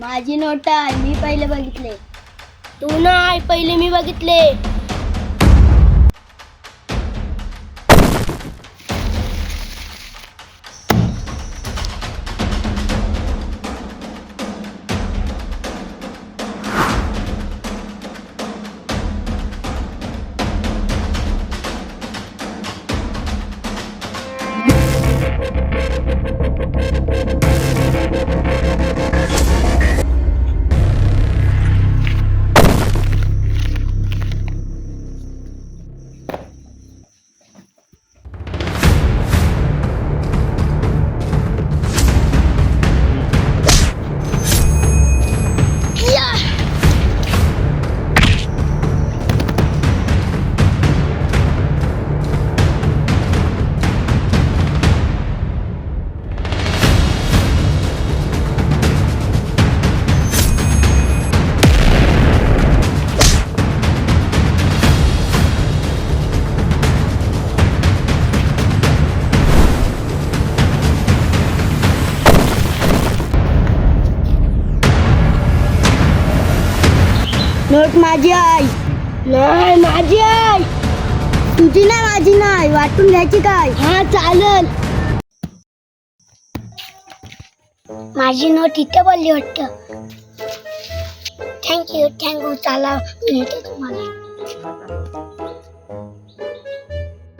माझी नोट आहे मी पहिले बघितले. तू नाही पहिले मी बघितले. नोट माझी आहे नाही माझी आई. तुझी नाही माझी नाही. वाटून घ्यायची काय? हा चालल. माझी नोट इथे बोलली वाटत. थँक्यू थँक्यू चला मी येते तुम्हाला.